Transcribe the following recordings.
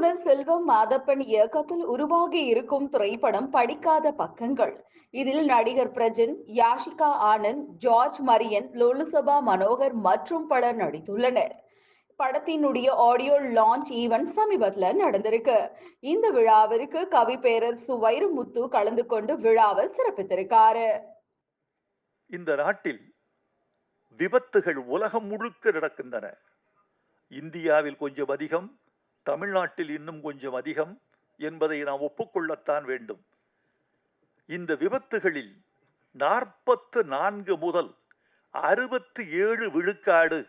இயக்குனர் செல்வம் மாதப்பன் இயக்கத்தில் உருவாகி இருக்கும் திரைப்படம் படிக்காத பக்கங்கள். இதில் நடிகர் பிரஜன் யாஷிகா ஆனந்த் ஜார்ஜ் மரியன் லோலுசபா மனோகர் மற்றும் பலர் நடித்துள்ளனர். படத்தினுடைய ஆடியோ லான்ச் ஈவென்ட் சமீபத்தில் நடந்திருக்கு. இந்த விழாவிற்கு கவி பேரர் சு வைரமுத்து கலந்து கொண்டு விழாவை சிறப்பித்திருக்காரு. இந்த நாட்டில் விபத்துகள் உலகம் முழுக்க நடக்கின்றன. இந்தியாவில் கொஞ்சம் அதிகம் தமிழ்நாட்டில் இன்னும் கொஞ்சம் அதிகம் என்பதை நாம் ஒப்புக்கொள்ளத்தான் வேண்டும். இந்த விபத்துகளில் நாற்பத்து நான்கு முதல் அறுபத்தி ஏழு விழுக்காடு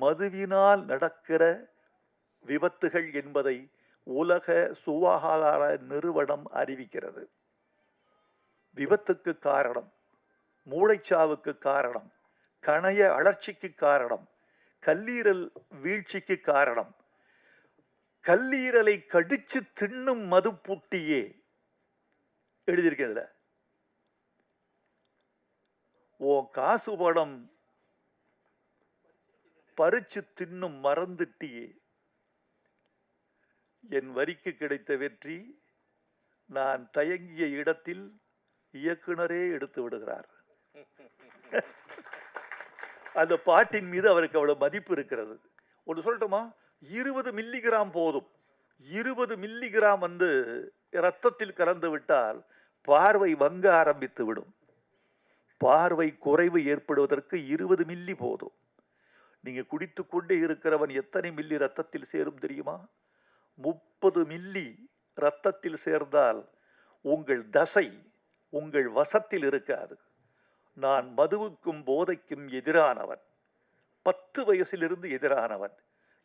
மதுவினால் நடக்கிற விபத்துகள் என்பதை உலக சுகாதார நிறுவனம் அறிவிக்கிறது. விபத்துக்கு காரணம் மூளைச்சாவுக்கு காரணம் கணைய அழற்சிக்கு காரணம் கல்லீரல் வீழ்ச்சிக்கு காரணம் கல்லீரலை கடிச்சு தின்னும் மது புட்டியே எழுதியிருக்கிறதுல ஓ காசு படம் பறிச்சு தின்னும் மறந்துட்டியே. என் வரிக்கு கிடைத்த வெற்றி நான் தயங்கிய இடத்தில் இயக்குனரே எடுத்து விடுகிறார். அந்த பாட்டின் மீது அவருக்கு அவ்வளவு மதிப்பு இருக்கிறது. ஒன்று சொல்லட்டுமா? இருபது மில்லிகிராம் போதும். இருபது மில்லிகிராம் வந்து இரத்தத்தில் கலந்து விட்டால் பார்வை வங்க ஆரம்பித்து விடும். பார்வை குறைவு ஏற்படுவதற்கு இருபது மில்லி போதும். நீங்கள் குடித்து கொண்டே இருக்கிறவன் எத்தனை மில்லி ரத்தத்தில் சேரும் தெரியுமா? முப்பது மில்லி ரத்தத்தில் சேர்ந்தால் உங்கள் தசை உங்கள் வசத்தில் இருக்காது. நான் மதுவுக்கும் போதைக்கும் எதிரானவன். பத்து வயசிலிருந்து எதிரானவன்.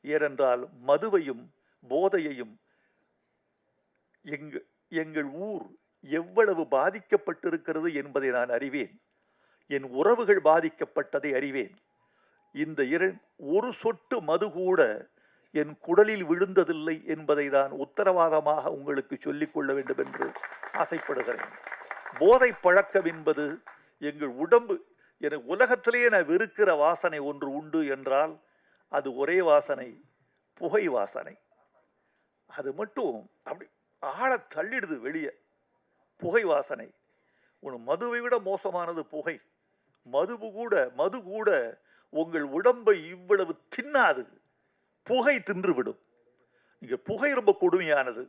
ஏனென்றால் மதுவையும் போதையையும் எங்க எங்கள் ஊர் எவ்வளவு பாதிக்கப்பட்டிருக்கிறது என்பதை நான் அறிவேன். என் உறவுகள் பாதிக்கப்பட்டதை அறிவேன். இந்த இர ஒரு சொட்டு மது கூட என் குடலில் விழுந்ததில்லை என்பதை நான் உத்தரவாதமாக உங்களுக்கு சொல்லிக்கொள்ள வேண்டும் என்று ஆசைப்படுகிறேன். போதை பழக்கம் என்பது எங்கள் உடம்பு என உலகத்திலேயே நான் வெறுக்கிற வாசனை ஒன்று உண்டு என்றால் அது ஒரே வாசனை புகை வாசனை. அது மட்டும் அப்படி ஆழ தள்ளிடுது வெளியே. புகை வாசனை. உன் மதுவை விட மோசமானது புகை. மதுவு கூட மது கூட உங்கள் உடம்பை இவ்வளவு தின்னாது. புகை தின்றுவிடும். இங்கே புகை ரொம்ப கொடுமையானது.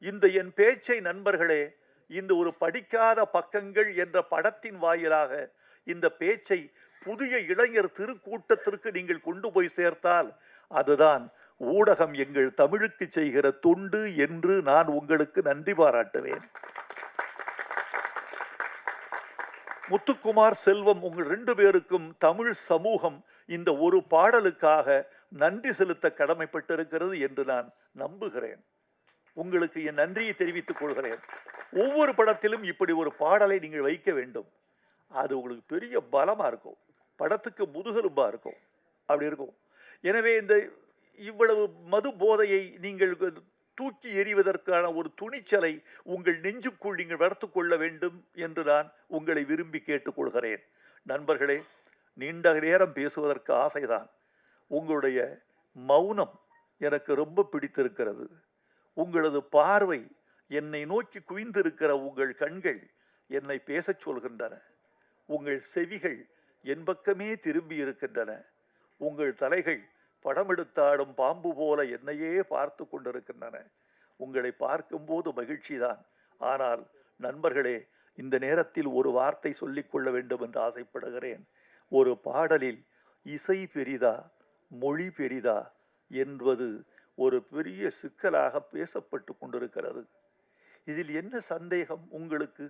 இந்த என் பேச்சை நண்பர்களே இந்த ஒரு படிக்காத பக்கங்கள் என்ற படத்தின் வாயிலாக இந்த பேச்சை புதிய இளைஞர் திருக்கூட்டத்திற்கு நீங்கள் கொண்டு போய் சேர்த்தால் அதுதான் ஊடகம் எங்கள் தமிழுக்கு செய்கிற தொண்டு என்று நான் உங்களுக்கு நன்றி பாராட்டுவேன். முத்துக்குமார் செல்வம் உங்கள் ரெண்டு பேருக்கும் தமிழ் சமூகம் இந்த ஒரு பாடலுக்காக நன்றி செலுத்த கடமைப்பட்டிருக்கிறது என்று நான் நம்புகிறேன். உங்களுக்கு என் நன்றியை தெரிவித்துக் கொள்கிறேன். ஒவ்வொரு படத்திலும் இப்படி ஒரு பாடலை நீங்கள் வைக்க வேண்டும். அது உங்களுக்கு பெரிய பலமாக இருக்கும். படத்துக்கு முதுகெலும்பாக இருக்கும். அப்படி இருக்கும். எனவே இந்த இவ்வளவு மது போதையை நீங்கள் தூக்கி எறிவதற்கான ஒரு துணிச்சலை உங்கள் நெஞ்சுக்குள் நீங்கள் வளர்த்து கொள்ள வேண்டும் என்று நான் உங்களை விரும்பி கேட்டுக்கொள்கிறேன் நண்பர்களே நீண்ட நேரம் பேசுவதற்கு ஆசைதான். உங்களுடைய மௌனம் எனக்கு ரொம்ப பிடித்திருக்கிறது. உங்களது பார்வை என்னை நோக்கி குவிந்திருக்கிற உங்கள் கண்கள் என்னை பேசச் சொல்கின்றன. உங்கள் செவிகள் என் பக்கமே திரும்பி இருக்கின்றன. உங்கள் தலைகள் படம் எடுத்தாடும் பாம்பு போல என்னையே பார்த்து கொண்டிருக்கின்றன. உங்களை பார்க்கும்போது மகிழ்ச்சிதான். ஆனால் நண்பர்களே இந்த நேரத்தில் ஒரு வார்த்தை சொல்லிக்கொள்ள வேண்டும் என்று ஆசைப்படுகிறேன். ஒரு பாடலில் இசை பெரிதா மொழி பெரிதா என்பது ஒரு பெரிய சிக்கலாக பேசப்பட்டு கொண்டிருக்கிறது. இதில் என்ன சந்தேகம் உங்களுக்கு?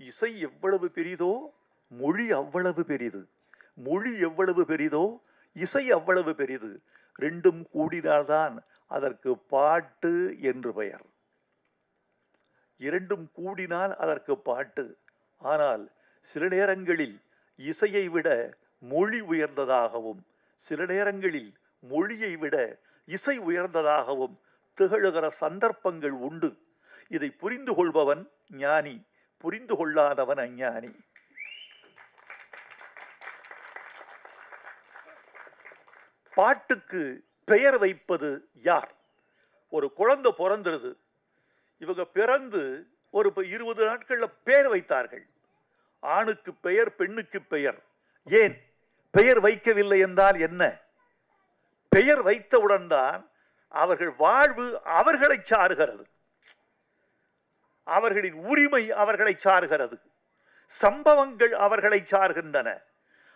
இசை எவ்வளவு பெரிதோ மொழி அவ்வளவு பெரிது. மொழி எவ்வளவு பெரிதோ இசை அவ்வளவு பெரிது. ரெண்டும் கூடினால்தான் அதற்கு பாட்டு என்று பெயர். இரண்டும் கூடினால் அதற்கு பாட்டு. ஆனால் சில நேரங்களில் இசையை விட மொழி உயர்ந்ததாகவும் சில நேரங்களில் மொழியை விட இசை உயர்ந்ததாகவும் திகழுகிற சந்தர்ப்பங்கள் உண்டு. இதை புரிந்து கொள்பவன் ஞானி புரிந்து கொள்ளாதவன் அஞ்ஞானி. பாட்டுக்கு பெயர் வைப்பது யார்? ஒரு குழந்தை பிறந்துருது. இவங்க பிறந்து ஒரு இப்ப இருபது நாட்களில் பெயர் வைத்தார்கள். ஆணுக்கு பெயர் பெண்ணுக்கு பெயர். ஏன்? பெயர் வைக்கவில்லை என்றால் என்ன? பெயர் வைத்தவுடன் தான் அவர்கள் வாழ்வு அவர்களை சாருகிறது. அவர்களின் உரிமை அவர்களை சாருகிறது. சம்பவங்கள் அவர்களை சார்கின்றன.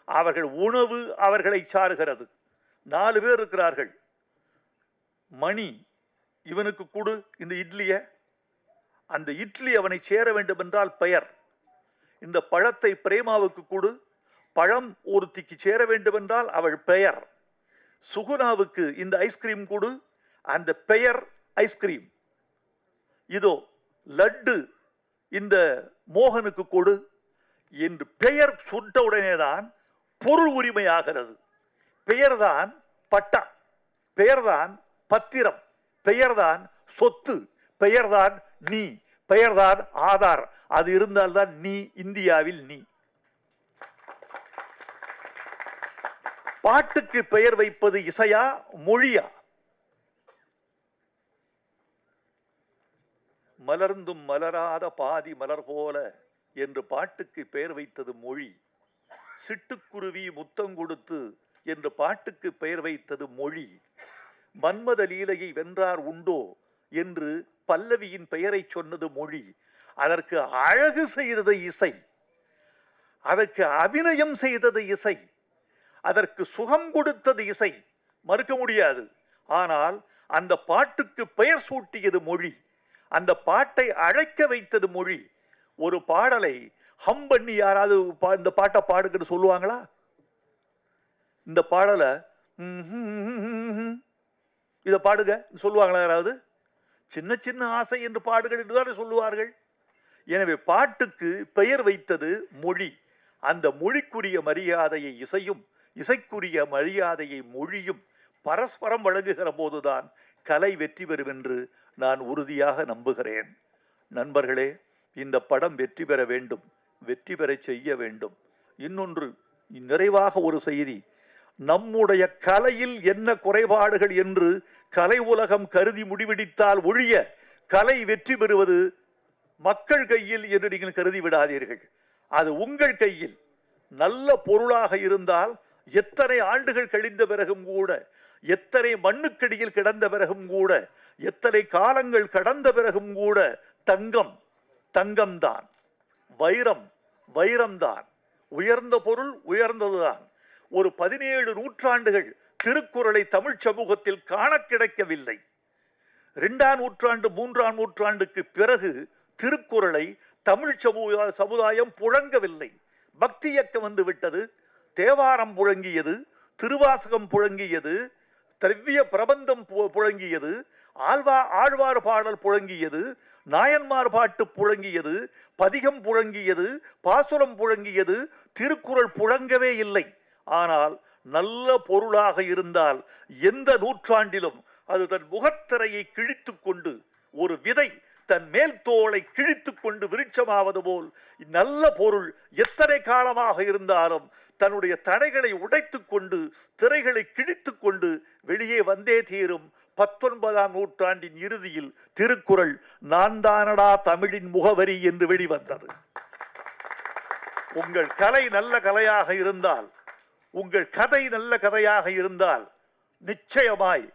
அவர்கள் உணவு அவர்களை சாருகிறது. நாலு பேர் இருக்கிறார்கள். மணி இவனுக்கு கொடு இந்த இட்லிய. அந்த இட்லி அவனை சேர வேண்டும் என்றால் பெயர். இந்த பழத்தை பிரேமாவுக்கு கொடு பழம் ஒருத்திக்கு சேர வேண்டுமென்றால் அவள் பெயர். சுகுணாவுக்கு இந்த ஐஸ்கிரீம் கொடு அந்த பெயர் ஐஸ்கிரீம். இதோ லட்டு இந்த மோகனுக்கு கொடு. என்று பெயர் சுட்ட உடனேதான் பொருள் உரிமை ஆகிறது பெயர்தான் பட்டா பெயர்தான் பத்திரம் பெயர்தான் சொத்து பெயர்தான் நீ பெயர்தான் ஆதார். அது இருந்தால்தான் நீ இந்தியாவில் நீ. பாட்டுக்கு பெயர் வைப்பது இசையா மொழியா? மலர்ந்தும் மலராத பாதி மலர் போல என்று பாட்டுக்கு பெயர் வைத்தது மொழி. சிட்டுக்குருவி முத்தம் கொடுத்து என்று பாட்டுக்கு பெயர் வைத்தது மொழி மன்மத லீலையை வென்றார் உண்டோ என்று பல்லவியின் பெயரை சொன்னது மொழி அதற்கு அழகு செய்தது இசை அதற்கு அபிநயம் செய்தது இசை அதற்கு சுகம் கொடுத்தது இசை. மறுக்க முடியாது. ஆனால் அந்த பாட்டுக்கு பெயர் சூட்டியது மொழி அந்த பாட்டை அழைக்க வைத்தது மொழி. ஒரு பாடலை ஹம் பண்ணி யாராவது பா- இந்த பாட்டை பாடுங்கன்னு சொல்லுவாங்களா? இந்த பாடலை இதை பாடுங்க சொல்லுவாங்களா யாராவது? சின்ன சின்ன ஆசை என்று பாடுகள் என்றுதானே சொல்லுவார்கள். எனவே பாட்டுக்கு பெயர் வைத்தது மொழி. அந்த மொழிக்குரிய மரியாதையை இசையும் இசைக்குரிய மரியாதையை மொழியும் பரஸ்பரம் வழங்குகிற போதுதான் கலை வெற்றி பெறும் என்று நான் உறுதியாக நம்புகிறேன். நண்பர்களே இந்த படம் வெற்றி பெற வேண்டும் வெற்றி பெறச் செய்ய வேண்டும். இன்னொன்று நிறைவாக ஒரு செய்தி நம்முடைய கலையில் என்ன குறைபாடுகள் என்று கலை உலகம் கருதி முடிவெடுத்தால் ஒழிய கலை வெற்றி பெறுவது மக்கள் கையில் என்று நீங்கள் கருதி விடாதீர்கள். அது உங்கள் கையில் நல்ல பொருளாக இருந்தால் எத்தனை ஆண்டுகள் கழிந்த பிறகும் கூட எத்தனை மண்ணுக்கடியில் கிடந்த பிறகும் கூட எத்தனை காலங்கள் கடந்த பிறகும் கூட தங்கம் தங்கம்தான். வைரம் வைரம்தான். உயர்ந்த பொருள் உயர்ந்ததுதான். ஒரு பதினேழு நூற்றாண்டுகள் திருக்குறளை தமிழ் சமூகத்தில் காண கிடைக்கவில்லை. இரண்டாம் நூற்றாண்டு மூன்றாம் நூற்றாண்டுக்கு பிறகு திருக்குறளை தமிழ் சமூக சமுதாயம் புழங்கவில்லை. பக்தி இயக்கம் வந்து விட்டது தேவாரம் புழங்கியது திருவாசகம் புழங்கியது திரவிய பிரபந்தம் பு- புழங்கியது ஆழ்வா ஆழ்வார் பாடல் புழங்கியது நாயன்மார் பாட்டு புழங்கியது பதிகம் புழங்கியது பாசுரம் புழங்கியது திருக்குறள் புழங்கவே இல்லை. ஆனால் நல்ல பொருளாக இருந்தால் எந்த நூற்றாண்டிலும் அது தன் முகத்திரையை கிழித்து கொண்டு ஒரு விதை தன் மேல் தோலை கிழித்து கொண்டு விருட்சமாவது போல் நல்ல பொருள் எத்தனை காலமாக இருந்தாலும் தன்னுடைய தடைகளை உடைத்து கொண்டு திரைகளை கிழித்து கொண்டு வெளியே வந்தே தீரும் பத்தொன்பதாம் நூற்றாண்டின் இறுதியில் திருக்குறள் நான் தானடா தமிழின் முகவரி என்று வெளிவந்தது. உங்கள் கலை நல்ல கலையாக இருந்தால் உங்கள் கதை நல்ல கதையாக இருந்தால் நிச்சயமாய்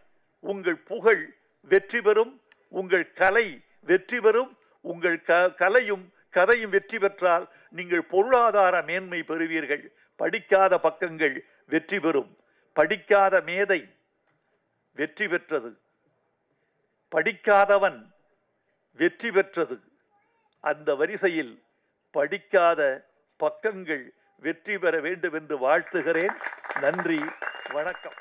உங்கள் புகழ் வெற்றி பெறும் உங்கள் கலை வெற்றி பெறும் உங்கள் க கலையும் கதையும் வெற்றி பெற்றால் நீங்கள் பொருளாதார மேன்மை பெறுவீர்கள். படிக்காத பக்கங்கள் வெற்றி பெறும். படிக்காத மேதை வெற்றி பெற்றது. படிக்காதவன் வெற்றி பெற்றது. அந்த வரிசையில் படிக்காத பக்கங்கள் வெற்றி பெற வேண்டும் என்று வாழ்த்துகிறேன். நன்றி வணக்கம்.